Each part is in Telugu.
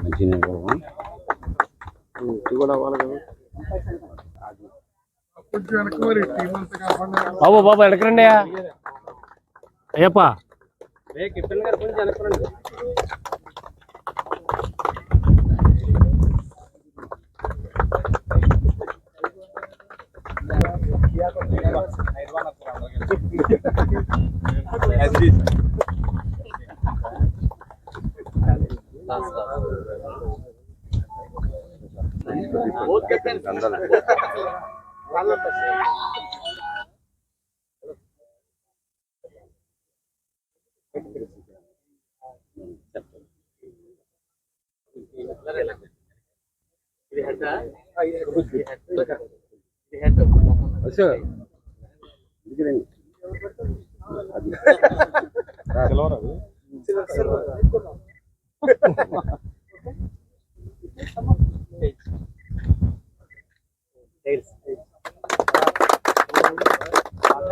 Imagina, por favor. ¿Tú? మంచిగా కూడా బాబు బాబు ఎడకరండి అయ్యప్ప ఇది హెడ్ ఇది హెడ్ ఇది హెడ్ సార్ ఇది అది సిల్వర్ అది silver silver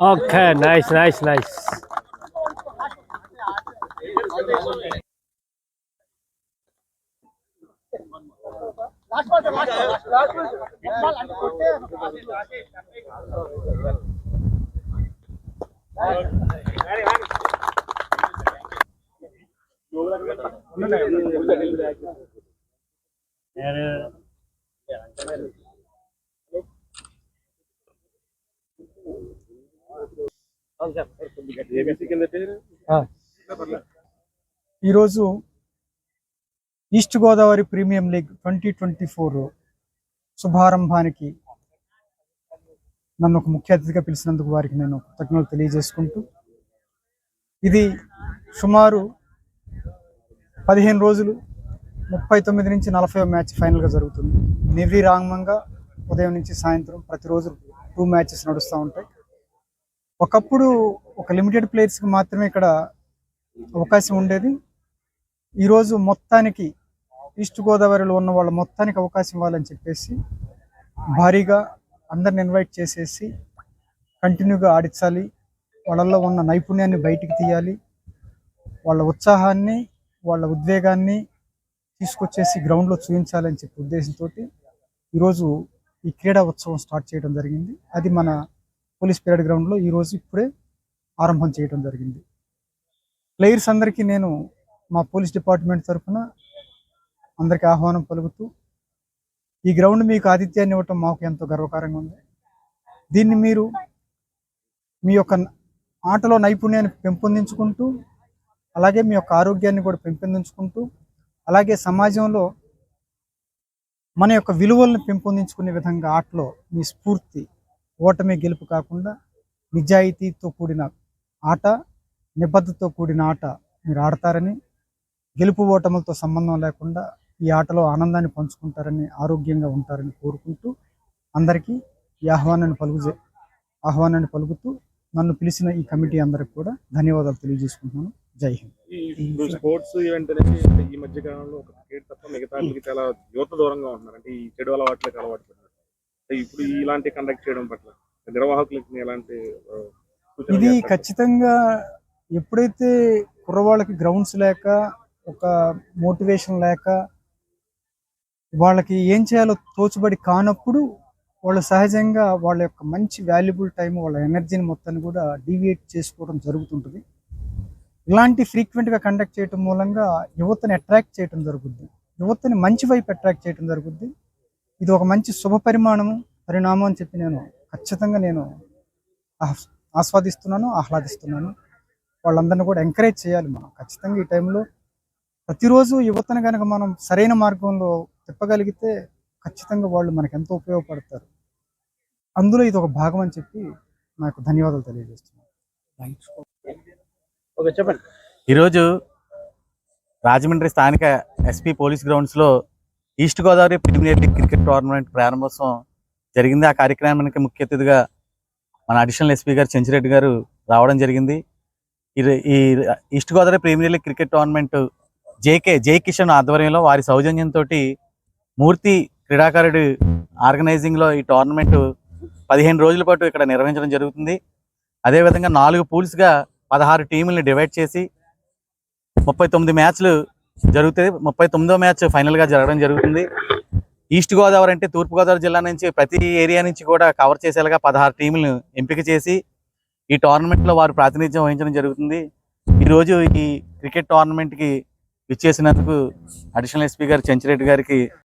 okay nice nice nice ఈరోజు east Godavari premium league twenty twenty four శుభారంభానికి నన్ను ఒక ముఖ్య అతిథిగా పిలిచినందుకు వారికి నేను కృతజ్ఞతలు తెలియజేసుకుంటూ ఇది సుమారు పదిహేను రోజులు ముప్పై తొమ్మిది నుంచి నలభై మ్యాచ్ ఫైనల్గా జరుగుతుంది. నిర్విరామంగా ఉదయం నుంచి సాయంత్రం ప్రతిరోజు టూ మ్యాచెస్ నడుస్తూ ఉంటాయి. ఒకప్పుడు ఒక లిమిటెడ్ ప్లేయర్స్కి మాత్రమే ఇక్కడ అవకాశం ఉండేది. ఈరోజు మొత్తానికి ఈస్ట్ గోదావరిలో ఉన్న వాళ్ళ మొత్తానికి అవకాశం ఇవ్వాలని చెప్పేసి భారీగా అందరిని ఇన్వైట్ చేసేసి కంటిన్యూగా ఆడించాలి. వాళ్ళల్లో ఉన్న నైపుణ్యాన్ని బయటికి తీయాలి. వాళ్ళ ఉత్సాహాన్ని వాళ్ళ ఉద్వేగాన్ని తీసుకొచ్చేసి గ్రౌండ్లో చూపించాలని చెప్పే ఉద్దేశంతో ఈరోజు ఈ క్రీడా ఉత్సవం స్టార్ట్ చేయడం జరిగింది. అది మన పోలీస్ పెరేడ్ గ్రౌండ్లో ఈరోజు ఇప్పుడే ఆరంభం చేయడం జరిగింది. ప్లేయర్స్ అందరికీ నేను మా పోలీస్ డిపార్ట్మెంట్ తరఫున అందరికీ ఆహ్వానం పలుకుతూ ఈ గ్రౌండ్ మీకు ఆతిథ్యాన్ని ఇవ్వటం మాకు ఎంతో గర్వకారంగా ఉంది. దీన్ని మీరు మీ యొక్క ఆటలో నైపుణ్యాన్ని పెంపొందించుకుంటూ అలాగే మీ యొక్క ఆరోగ్యాన్ని కూడా పెంపొందించుకుంటూ అలాగే సమాజంలో మన యొక్క విలువలను పెంపొందించుకునే విధంగా ఆటలో మీ స్ఫూర్తి ఓటమి గెలుపు కాకుండా నిజాయితీతో కూడిన ఆట నిబద్ధతతో కూడిన ఆట మీరు ఆడతారని గెలుపు ఓటములతో సంబంధం లేకుండా ఈ ఆటలో ఆనందాన్ని పంచుకుంటారని ఆరోగ్యంగా ఉంటారని కోరుకుంటూ అందరికీ ఈ ఆహ్వానాన్ని పలుకు ఆహ్వానాన్ని పలుకుతూ నన్ను పిలిచిన ఈ కమిటీ అందరికి కూడా ధన్యవాదాలు తెలియజేసుకుంటున్నాను. జై హింద్. ఇప్పుడు స్పోర్ట్స్ ఈవెంట్ అనేది ఈ మధ్య కాలంలో ఒక క్రికెట్ తప్ప మిగతా చాలా యువత దూరంగా ఉంటున్నారు. అంటే ఈ చెడు అలవాట్లకు అలవాటు ఇప్పుడు ఇలాంటి కండక్ట్ చేయడం పట్ల నిర్వాహకులకి ఎలాంటి ఇది? ఖచ్చితంగా ఎప్పుడైతే కుర్రవాళ్ళకి గ్రౌండ్స్ లేక ఒక మోటివేషన్ లేక వాళ్ళకి ఏం చేయాలో తోచుబడి కానప్పుడు వాళ్ళు సహజంగా వాళ్ళ యొక్క మంచి వాల్యుబుల్ టైం వాళ్ళ ఎనర్జీని మొత్తాన్ని కూడా డీవియేట్ చేసుకోవడం జరుగుతుంటుంది. ఇలాంటి ఫ్రీక్వెంట్గా కండక్ట్ చేయటం మూలంగా యువతని అట్రాక్ట్ చేయటం జరుగుద్ది. యువతని మంచి వైపు అట్రాక్ట్ చేయటం జరుగుద్ది. ఇది ఒక మంచి శుభ పరిమాణము పరిణామం అని చెప్పి నేను ఖచ్చితంగా నేను ఆహ్- ఆస్వాదిస్తున్నాను ఆహ్లాదిస్తున్నాను. వాళ్ళందరినీ కూడా ఎంకరేజ్ చేయాలి మనం. ఖచ్చితంగా ఈ టైంలో ప్రతిరోజు యువతను కనుక మనం సరైన మార్గంలో తిప్పగలిగితే ఖచ్చితంగా వాళ్ళు మనకు ఎంతో ఉపయోగపడతారు. అందులో ఇది ఒక భాగం అని చెప్పి నాకు ధన్యవాదాలు తెలియజేస్తున్నాను. ఓకే చెప్పండి. ఈరోజు రాజమండ్రి స్థానిక ఎస్పీ పోలీస్ గ్రౌండ్స్లో east Godavari premier league cricket tournament ప్రారంభోత్సవం జరిగింది. ఆ కార్యక్రమానికి ముఖ్య అతిథిగా మన అడిషనల్ ఎస్పీ గారు చెంచిరెడ్డి గారు రావడం జరిగింది. ఈ ఈ east Godavari premier league cricket tournament JK Jai Kishan ఆధ్వర్యంలో వారి సౌజన్యంతో మూర్తి క్రీడాకారుడు ఆర్గనైజింగ్లో ఈ టోర్నమెంట్ పదిహేను రోజుల పాటు ఇక్కడ నిర్వహించడం జరుగుతుంది. అదేవిధంగా నాలుగు పూల్స్గా పదహారు టీముల్ని డివైడ్ చేసి ముప్పై తొమ్మిది మ్యాచ్లు జరుగుతాయి ముప్పై తొమ్మిదో మ్యాచ్ ఫైనల్గా జరగడం జరుగుతుంది. ఈస్ట్ గోదావరి అంటే తూర్పు గోదావరి జిల్లా నుంచి ప్రతి ఏరియా నుంచి కూడా కవర్ చేసేలాగా పదహారు టీములను ఎంపిక చేసి ఈ టోర్నమెంట్లో వారు ప్రాతినిధ్యం వహించడం జరుగుతుంది. ఈరోజు ఈ క్రికెట్ టోర్నమెంట్కి ఇచ్చేసినందుకు అడిషనల్ ఎస్పీ గారు చెంచిరెడ్డి గారికి